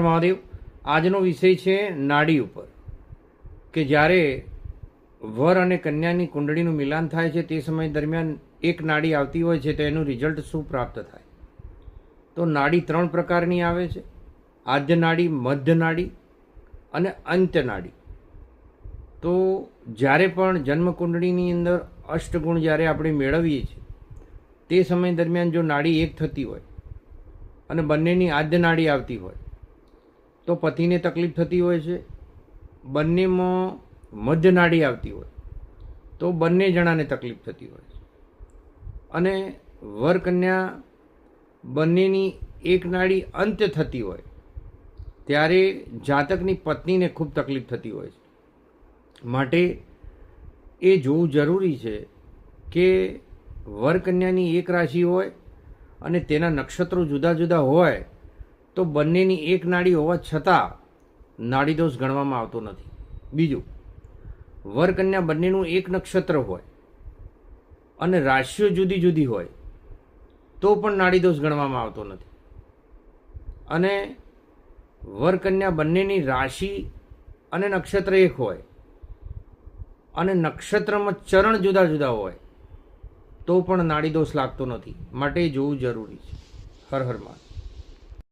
મહાદેવ, આજનો વિષય છે નાડી ઉપર. કે જ્યારે વર અને કન્યાની કુંડળીનું મિલાન થાય છે તે સમય દરમિયાન એક નાડી આવતી હોય છે તો એનું રિઝલ્ટ શું પ્રાપ્ત થાય? તો નાડી ત્રણ પ્રકારની આવે છે. આદ્ય નાડી, મધ્ય નાડી અને અંત્ય નાડી. તો જ્યારે પણ જન્મકુંડળીની અંદર અષ્ટગુણ જ્યારે આપણે મેળવીએ છીએ, તે સમય દરમિયાન જો નાડી એક થતી હોય અને બંનેની આદ્ય નાડી આવતી હોય તો પતિને તકલીફ થતી હોય છે. બંનેમાં મધ્યનાડી આવતી હોય. તો બંને જણાને તકલીફ થતી હોય છે. અને વર કન્યા બંનેની એક નાડી અંત થતી હોય. ત્યારે જાતકની પત્નીને ખૂબ તકલીફ થતી હોય છે. માટે એ જોવું જરૂરી છે કે વર કન્યાની એક રાશિ હોય અને તેના નક્ષત્રો જુદા જુદા હોય તો બંનેની એક નાડી હોવા છતાં નાડી દોષ ગણવામાં આવતો નથી. બીજું, વરકન્યા બંનેનું એક નક્ષત્ર હોય અને રાશિઓ જુદી જુદી હોય, તો પણ નાડી દોષ ગણવામાં આવતો નથી. અને વરકન્યા બંનેની રાશિ અને નક્ષત્ર એક હોય અને નક્ષત્રમાં ચરણ જુદા જુદા હોય, તો પણ નાડી દોષ લાગતો નથી. માટે જોવું જરૂરી છે. હર હર મહાદેવ.